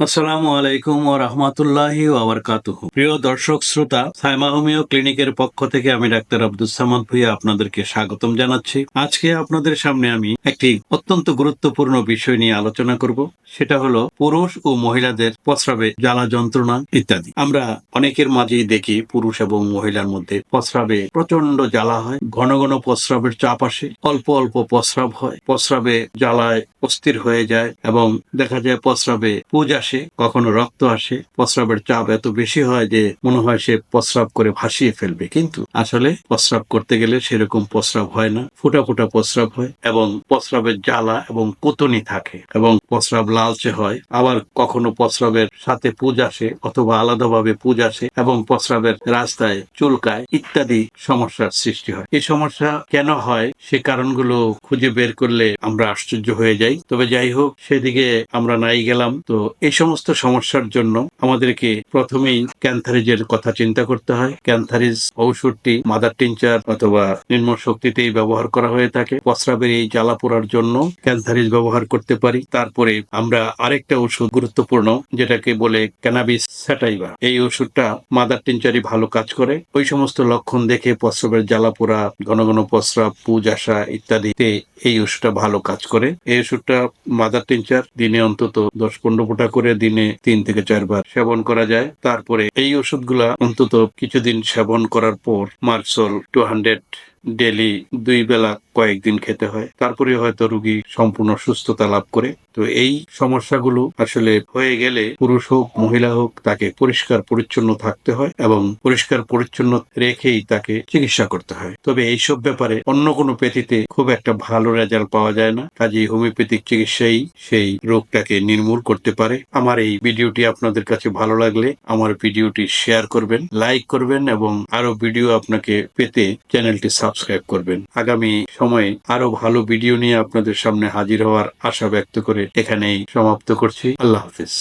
আসসালামু আলাইকুম ও রহমতুল্লাহি ওবরকাতুহ প্রিয় দর্শক, শ্রোতা, সাইমা হোমিও ক্লিনিকের পক্ষ থেকে আমি ডাক্তার আব্দুল সামাদ ভুইয়া আপনাদেরকে স্বাগতম জানাচ্ছি। আজকে আপনাদের সামনে আমি একটি অত্যন্ত গুরুত্বপূর্ণ বিষয় নিয়ে আলোচনা করব। সেটা হলো পুরুষ ও মহিলাদের প্রস্রাবে জ্বালা যন্ত্রণা ইত্যাদি। আমরা অনেকের মাঝেই দেখি পুরুষ এবং মহিলার মধ্যে প্রস্রাবে প্রচণ্ড জ্বালা হয়, ঘন ঘন প্রস্রাবের চাপ আসে, অল্প অল্প প্রস্রাব হয়। প্রস্রাবে জ্বালায় অস্থির হয়ে যায় এবং দেখা যায় প্রস্রাবে পুজ আসে, কখনো রক্ত আসে। প্রস্রাবের চাপ এত বেশি হয় যে মনে হয় সে প্রস্রাব করে ভাসিয়ে ফেলবে। কিন্তু আসলে প্রস্রাব করতে গেলে সেরকম প্রস্রাব হয় না। ফুটা ফুটা প্রস্রাব হয় এবং প্রস্রাবের জ্বালা এবং কুতনি থাকে এবং প্রস্রাব লালচে হয়। আবার কখনো প্রস্রাবের সাথে পুজ আসে অথবা আলাদাভাবে পুজ আসে এবং প্রস্রাবের রাস্তায় চুলকায় ইত্যাদি সমস্যার সৃষ্টি হয়। এই সমস্যা কেন হয় সে কারণগুলো খুঁজে বের করলে আমরা আশ্চর্য হয়ে যাই। তবে যাই হোক, সেদিকে আমরা নাই গেলাম। তো এই সমস্ত সমস্যার জন্য আমাদেরকে প্রথমেই ক্যান্থারিজের কথা চিন্তা করতে হয়। ক্যান্থারিজ ঔষধটি মাদার টিনচার অথবা নিম্ন শক্তিতেই ব্যবহার করা হয়ে থাকে। প্রস্রাবের এই জ্বালা পোড়ার জন্য ক্যান্থারিজ ব্যবহার করতে পারি। তারপরে আমরা আরেকটা ওষুধ গুরুত্বপূর্ণ, যেটাকে বলে ক্যানাবিস স্যাটাইভা এই ওষুধটা মাদার টিনচারই ভালো কাজ করে। ওই সমস্ত লক্ষণ দেখে প্রস্রাবের জ্বালা পোড়া, ঘন ঘন প্রস্রাব পুজ আসা ইত্যাদিতে এই ওষুধটা ভালো কাজ করে। এই ওষুধটা মাদার টিনচার দিনে অন্তত দশ পনেরো ফোটা করে দিনে তিন থেকে চারবার সেবন করা যায়। তারপরে এই ওষুধগুলা অন্তত কিছুদিন সেবন করার পর মার্সল টু হান্ড্রেড ডেলি দুই বেলা কয়েকদিন খেতে হয়। তারপরে হয়তো রুগী সম্পূর্ণ সুস্থতা লাভ করে। তো এই সমস্যাগুলো আসলে হয়ে গেলে পুরুষ হোক, মহিলা হোক, তাকে পরিষ্কার পরিচ্ছন্ন থাকতে হয় এবং পরিষ্কার পরিচ্ছন্ন রেখেই তাকে চিকিৎসা করতে হয়। তবে এইসব ব্যাপারে অন্য কোনো পেথিতে খুব একটা ভালো রেজাল্ট পাওয়া যায় না। কাজেই হোমিওপ্যাথিক চিকিৎসাই সেই রোগটাকে নির্মূল করতে পারে। আমার এই ভিডিওটি আপনাদের কাছে ভালো লাগলে আমার ভিডিওটি শেয়ার করবেন, লাইক করবেন এবং আরও ভিডিও আপনাকে পেতে চ্যানেলটি সাবস্ক্রাইব করবেন। আগামী সময়ে আরও ভালো ভিডিও নিয়ে আপনাদের সামনে হাজির হওয়ার আশা ব্যক্ত করে এখানেই সমাপ্ত করছি। আল্লাহ হাফিজ।